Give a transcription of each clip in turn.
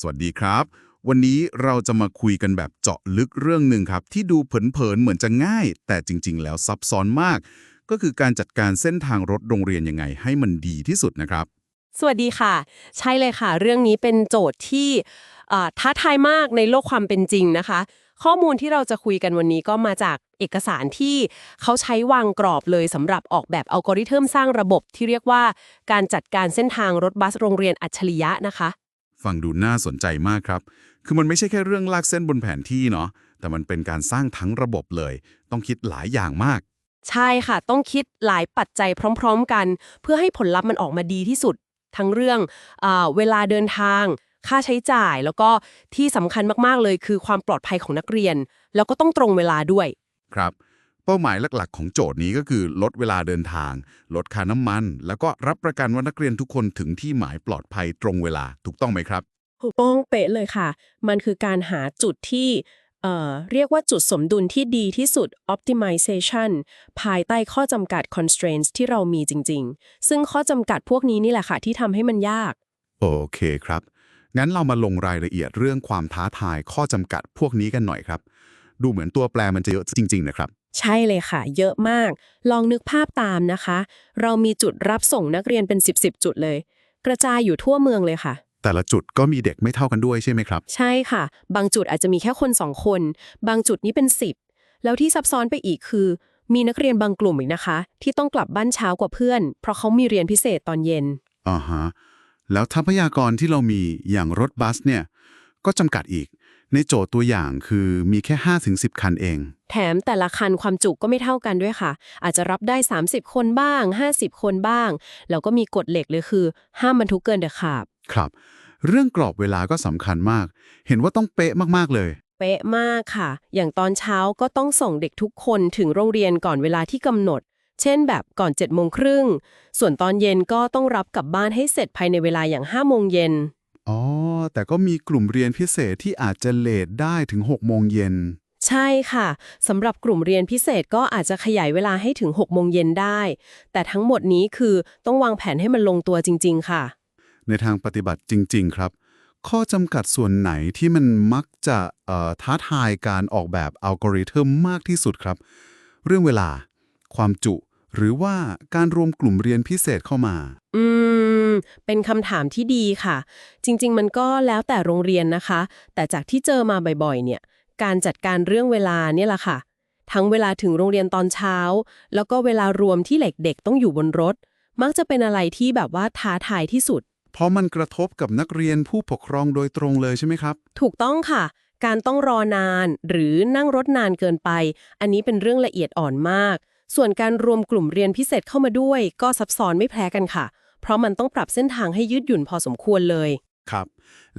สวัสดีครับ วันนี้เราจะมาคุยกันแบบเจาะลึกเรื่องหนึ่งครับ ที่ดูเผินๆเหมือนจะง่าย แต่จริง ๆ แล้วซับซ้อนมาก ก็คือการจัดการเส้นทางรถโรงเรียนยังไงให้มันดีที่สุดนะครับ สวัสดีค่ะ ใช่เลยค่ะ เรื่องนี้เป็นโจทย์ที่ท้าทายมากในโลกความเป็นจริงนะคะ ข้อมูลที่เราจะคุยกันวันนี้ก็มาจากเอกสารที่เขาใช้วางกรอบเลยสำหรับออกแบบอัลกอริทึมสร้างระบบที่เรียกว่าการจัดการเส้นทางรถบัสโรงเรียนอัจฉริยะนะคะ ฟังดูน่าสนใจมากครับ คือมันไม่ใช่แค่เรื่องลากเส้นบนแผนที่เนาะ แต่มันเป็นการสร้างทั้งระบบเลย ต้องคิดหลายอย่างมาก ใช่ค่ะ ต้องคิดหลายปัจจัยพร้อม ๆ กัน เพื่อให้ผลลัพธ์มันออกมาดีที่สุด ทั้งเรื่องอาเวลาเดินทาง ค่าใช้จ่าย แล้วก็ที่สำคัญมากๆเลย คือความปลอดภัยของนักเรียน แล้วก็ต้องตรงเวลาด้วย ครับ เป้าหมายหลัก ๆ ของโจทย์นี้ก็คือลดเวลาเดินทาง ลดค่าน้ำมัน แล้วก็รับประกันว่านักเรียนทุกคนถึงที่หมายปลอดภัยตรงเวลาถูกต้องไหมครับถูกต้องเป๊ะเลยค่ะ มันคือการหาจุดที่เอ่อเรียกว่าจุดสมดุลที่ดีที่สุด optimization ภายใต้ข้อจำกัด constraints ที่เรามีจริง ๆ ซึ่งข้อจำกัดพวกนี้นี่แหละค่ะ ที่ทำให้มันยาก โอเคครับ งั้นเรามาลงรายละเอียดเรื่องความท้าทายข้อจำกัดพวกนี้กันหน่อยครับ ดูเหมือนตัวแปรมันจะเยอะจริง ๆ นะครับ ใช่เลยค่ะ เยอะมาก ลองนึกภาพตามนะคะ เรามีจุดรับส่งนักเรียนเป็น 10 10จุดเลย กระจายอยู่ทั่วเมืองเลยค่ะ แต่ละจุดก็มีเด็กไม่เท่ากันด้วยใช่ไหมครับ ใช่ค่ะ บางจุดอาจจะมีแค่คนสองคน บางจุดนี้เป็น 10 แล้วที่ซับซ้อนไปอีกคือ มีนักเรียนบางกลุ่มอีกนะคะ ที่ต้องกลับบ้านเช้ากว่าเพื่อน เพราะเขามีเรียนพิเศษตอนเย็นอ่าฮะแล้วทรัพยากรที่เรามีอย่างรถบัสเนี่ยก็จำกัดอีก ในโจทย์ตัวอย่างคือมีแค่ 5-10 คันเอง แถมแต่ละคันความจุก็ไม่เท่ากันด้วยค่ะ อาจจะรับได้ 30 คนบ้าง 50 คนบ้าง แล้วก็มีกฎเหล็กเลยคือ ห้ามบรรทุกเกินเดอะขาบครับ เรื่องกรอบเวลาก็สำคัญมาก เห็นว่าต้องเป๊ะมากๆเลย เป๊ะมากค่ะ อย่างตอนเช้าก็ต้องส่งเด็กทุกคนถึงโรงเรียนก่อนเวลาที่กำหนด เช่นแบบก่อน7จ็ดโมงครึ่งส่วนตอนเย็นก็ต้องรับกลับบ้านให้เสร็จภายในเวลาอย่าง5้าโมงเย็น อ๋อ แต่ก็มีกลุ่มเรียนพิเศษที่อาจจะเลทได้ถึง 6 โมงเย็น ใช่ค่ะสำหรับกลุ่มเรียนพิเศษก็อาจจะขยายเวลาให้ถึง 6 โมงเย็นได้ แต่ทั้งหมดนี้คือต้องวางแผนให้มันลงตัวจริง ๆ ค่ะ ในทางปฏิบัติจริง ๆ ครับ ข้อจำกัดส่วนไหนที่มันมักจะเอ่อท้าทายการออกแบบอัลกอริทึมมากที่สุดครับ เรื่องเวลา ความจุ หรือว่าการรวมกลุ่มเรียนพิเศษเข้ามา อืม เป็นคำถามที่ดีค่ะ จริง ๆ มันก็แล้วแต่โรงเรียนนะคะ แต่จากที่เจอมาบ่อยๆ เนี่ย การจัดการเรื่องเวลาเนี่ยแหละค่ะ ทั้งเวลาถึงโรงเรียนตอนเช้า แล้วก็เวลารวมที่เด็กๆต้องอยู่บนรถ มักจะเป็นอะไรที่แบบว่าท้าทายที่สุด เพราะมันกระทบกับนักเรียนผู้ปกครองโดยตรงเลยใช่ไหมครับ ถูกต้องค่ะ การต้องรอนานหรือนั่งรถนานเกินไป อันนี้เป็นเรื่องละเอียดอ่อนมาก ส่วนการรวมกลุ่มเรียนพิเศษเข้ามาด้วย ก็ซับซ้อนไม่แพ้กันค่ะ เพราะมันต้องปรับเส้นทางให้ยืดหยุ่นพอสมควรเลย ครับ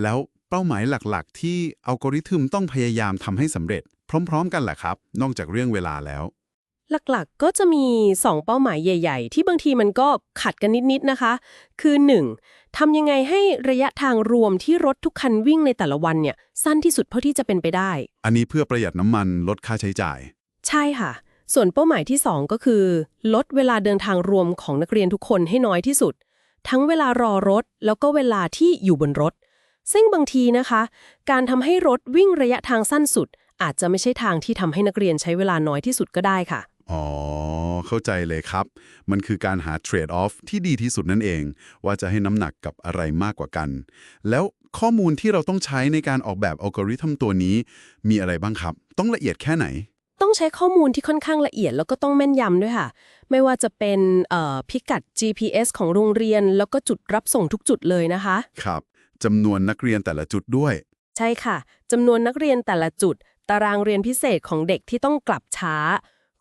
แล้วเป้าหมายหลักๆ ที่อัลกอริทึมต้องพยายามทำให้สำเร็จ พร้อม ๆ กันแหละครับ นอกจากเรื่องเวลาแล้ว หลักๆ ก็จะมี 2 เป้าหมายใหญ่ ๆ ที่บางทีมันก็ขัดกันนิด ๆ นะคะ คือ 1. ทำยังไงให้ระยะทางรวมที่รถทุกคันวิ่งในแต่ละวันเนี่ยสั้นที่สุดเท่าที่จะเป็นไปได้ อันนี้เพื่อประหยัดน้ำมันลดค่าใช้จ่าย ใช่ค่ะ ส่วนเป้าหมายที่ 2 ก็คือ ลดเวลาเดินทางรวมของนักเรียนทุกคนให้น้อยที่สุด ทั้งเวลารอรถ แล้วก็เวลาที่อยู่บนรถ ซึ่งบางทีนะคะ การทำให้รถวิ่งระยะทางสั้นสุด อาจจะไม่ใช่ทางที่ทำให้นักเรียนใช้เวลาน้อยที่สุดก็ได้ค่ะ อ๋อ เข้าใจเลยครับ มันคือการหาเทรดออฟที่ดีที่สุดนั่นเอง ว่าจะให้น้ำหนักกับอะไรมากกว่ากัน แล้วข้อมูลที่เราต้องใช้ในการออกแบบอัลกอริทึมตัวนี้ มีอะไรบ้างครับ ต้องละเอียดแค่ไหน ต้องใช้ข้อมูลที่ค่อนข้างละเอียดแล้วก็ต้องแม่นยำด้วยค่ะ ไม่ว่าจะเป็นเอ่อพิกัด GPS ของโรงเรียน แล้วก็จุดรับส่งทุกจุดเลยนะคะ ครับจำนวนนักเรียนแต่ละจุดด้วย ใช่ค่ะจำนวนนักเรียนแต่ละจุด ตารางเรียนพิเศษของเด็กที่ต้องกลับช้า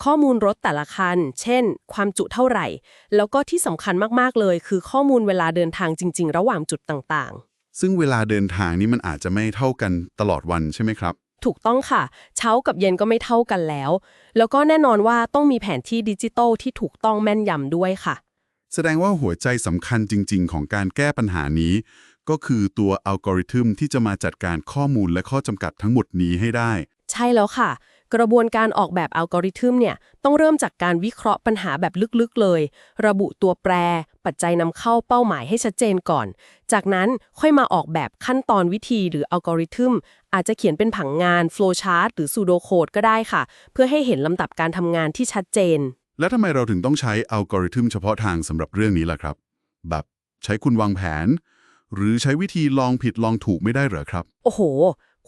ข้อมูลรถแต่ละคัน เช่น ความจุเท่าไหร่ แล้วก็ที่สำคัญมากๆเลย คือข้อมูลเวลาเดินทางจริง ๆ ระหว่างจุดต่างซึ่งเวลาเดินทางนี้มันอาจจะไม่เท่ากันตลอดวันใช่ไหมครับๆ ถูกต้องค่ะ เช้ากับเย็นก็ไม่เท่ากันแล้ว แล้วก็แน่นอนว่าต้องมีแผนที่ดิจิตอลที่ถูกต้องแม่นยำด้วยค่ะ แสดงว่าหัวใจสำคัญจริง ๆ ของการแก้ปัญหานี้ ก็คือตัวอัลกอริทึมที่จะมาจัดการข้อมูลและข้อจำกัดทั้งหมดนี้ให้ได้ ใช่แล้วค่ะ กระบวนการออกแบบอัลกอริทึมเนี่ยต้องเริ่มจากการวิเคราะห์ปัญหาแบบลึกๆเลย ระบุตัวแปร ปัจจัยนำเข้าเป้าหมายให้ชัดเจนก่อน จากนั้นค่อยมาออกแบบขั้นตอนวิธีหรืออัลกอริทึม อาจจะเขียนเป็นผังงาน flowchart หรือ pseudo code ก็ได้ค่ะ เพื่อให้เห็นลำดับการทำงานที่ชัดเจน แล้วทำไมเราถึงต้องใช้อัลกอริทึมเฉพาะทางสำหรับเรื่องนี้ล่ะครับ แบบใช้คุณวางแผน หรือใช้วิธีลองผิดลองถูกไม่ได้เหรอครับ โอ้โห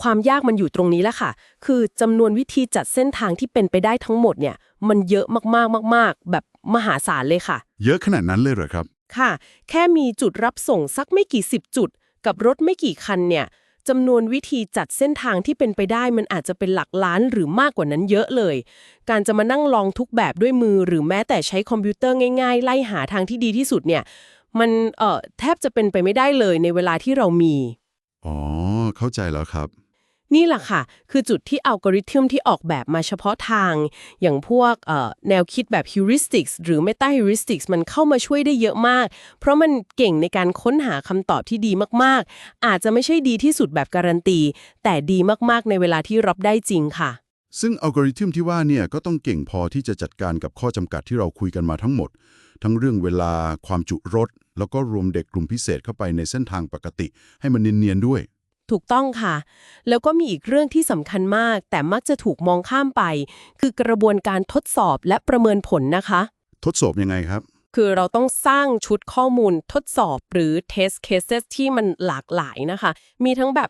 ความยากมันอยู่ตรงนี้แหละค่ะ คือจำนวนวิธีจัดเส้นทางที่เป็นไปได้ทั้งหมดเนี่ย มันเยอะมากๆมาก ๆ แบบมหาศาลเลยค่ะ เยอะขนาดนั้นเลยเหรอครับ ค่ะ แค่มีจุดรับส่งสักไม่กี่สิบจุด กับรถไม่กี่คันเนี่ย จำนวนวิธีจัดเส้นทางที่เป็นไปได้มันอาจจะเป็นหลักล้านหรือมากกว่านั้นเยอะเลย การจะมานั่งลองทุกแบบด้วยมือ หรือแม้แต่ใช้คอมพิวเตอร์ง่าย ๆ ไล่หาทางที่ดีที่สุดเนี่ย มันเอ่อแทบจะเป็นไปไม่ได้เลยในเวลาที่เรามี อ๋อ เข้าใจแล้วครับ นี่แหละค่ะ คือจุดที่อัลกอริทึมที่ออกแบบมาเฉพาะทาง อย่างพวกแนวคิดแบบ heuristics หรือ meta heuristics มันเข้ามาช่วยได้เยอะมาก เพราะมันเก่งในการค้นหาคำตอบที่ดีมากๆ อาจจะไม่ใช่ดีที่สุดแบบการันตี แต่ดีมากๆ ในเวลาที่รับได้จริงค่ะ ซึ่งอัลกอริทึมที่ว่าเนี่ยก็ต้องเก่งพอที่จะจัดการกับข้อจำกัดที่เราคุยกันมาทั้งหมด ทั้งเรื่องเวลาความจุรถ แล้วก็รวมเด็กกลุ่มพิเศษเข้าไปในเส้นทางปกติ ให้มันเนียนๆด้วย ถูกต้องค่ะ แล้วก็มีอีกเรื่องที่สำคัญมาก แต่มักจะถูกมองข้ามไป คือกระบวนการทดสอบและประเมินผลนะคะ ทดสอบยังไงครับ คือเราต้องสร้างชุดข้อมูลทดสอบหรือ test cases ที่มันหลากหลายนะคะ มีทั้งแบบ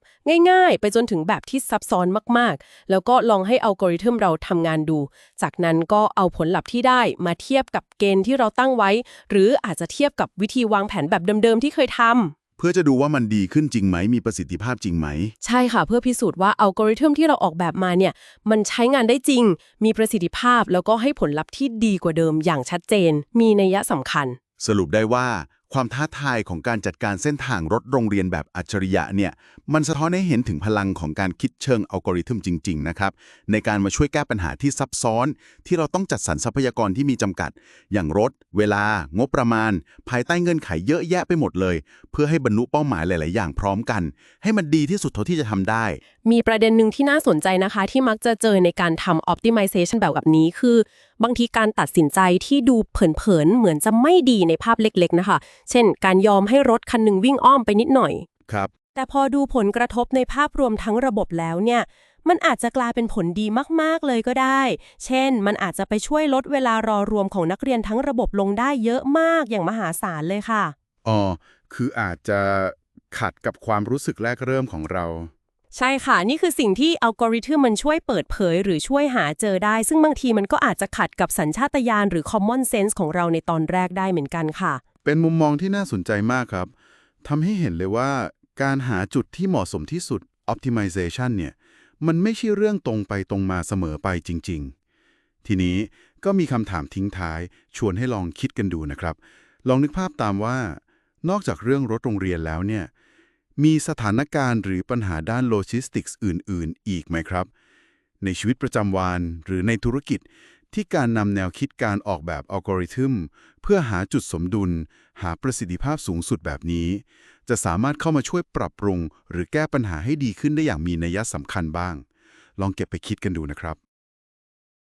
ง่ายๆ ไปจนถึงแบบที่ซับซ้อนมากๆ แล้วก็ลองให้อัลกอริทึมเราทำงานดู จากนั้นก็เอาผลลัพธ์ที่ได้มาเทียบกับเกณฑ์ที่เราตั้งไว้ หรืออาจจะเทียบกับวิธีวางแผนแบบเดิมๆที่เคยทำเพื่อจะดูว่ามันดีขึ้นจริงไหม มีประสิทธิภาพจริงไหม ใช่ค่ะ เพื่อพิสูจน์ว่าอัลกอริทึมที่เราออกแบบมาเนี่ย มันใช้งานได้จริง มีประสิทธิภาพแล้วก็ให้ผลลัพธ์ที่ดีกว่าเดิมอย่างชัดเจน มีนัยสำคัญ สรุปได้ว่า ความท้าทายของการจัดการเส้นทางรถโรงเรียนแบบอัจฉริยะเนี่ย มันสะท้อนให้เห็นถึงพลังของการคิดเชิงอัลกอริทึมจริง ๆ นะครับ ในการมาช่วยแก้ปัญหาที่ซับซ้อน ที่เราต้องจัดสรรทรัพยากรที่มีจำกัด อย่างรถ เวลา งบประมาณ ภายใต้เงื่อนไขเยอะแยะไปหมดเลย เพื่อให้บรรลุเป้าหมายหลาย ๆ อย่างพร้อมกัน ให้มันดีที่สุดเท่าที่จะทำได้ มีประเด็นหนึ่งที่น่าสนใจนะคะ ที่มักจะเจอในการทำ optimization แบบแบบนี้คือ บางทีการตัดสินใจที่ดูเผินๆเหมือนจะไม่ดีในภาพเล็กๆนะคะ เช่น การยอมให้รถคันหนึ่งวิ่งอ้อมไปนิดหน่อย ครับ แต่พอดูผลกระทบในภาพรวมทั้งระบบแล้วเนี่ย มันอาจจะกลายเป็นผลดีมากๆเลยก็ได้ เช่น มันอาจจะไปช่วยลดเวลารอรวมของนักเรียนทั้งระบบลงได้เยอะมากอย่างมหาศาลเลยค่ะ อ๋อ คืออาจจะขัดกับความรู้สึกแรกเริ่มของเรา ใช่ค่ะ นี่คือสิ่งที่อัลกอริทึมมันช่วยเปิดเผย หรือช่วยหาเจอได้ ซึ่งบางทีมันก็อาจจะขัดกับสัญชาตญาณหรือ common sense ของเราในตอนแรกได้เหมือนกันค่ะ เป็นมุมมองที่น่าสนใจมากครับทำให้เห็นเลยว่า การหาจุดที่เหมาะสมที่สุด optimization เนี่ยมันไม่ใช่เรื่องตรงไปตรงมาเสมอไปจริง ๆ ทีนี้ก็มีคำถามทิ้งท้าย ชวนให้ลองคิดกันดูนะครับ ลองนึกภาพตามว่า นอกจากเรื่องรถโรงเรียนแล้วเนี่ย มีสถานการณ์หรือปัญหาด้านโลจิสติกส์อื่น ๆ อีกไหมครับ ในชีวิตประจำวันหรือในธุรกิจที่การนำแนวคิดการออกแบบอัลกอริทึม เพื่อหาจุดสมดุล หาประสิทธิภาพสูงสุดแบบนี้ จะสามารถเข้ามาช่วยปรับปรุง หรือแก้ปัญหาให้ดีขึ้นได้อย่างมีนัยสำคัญบ้าง ลองเก็บไปคิดกันดูนะครับ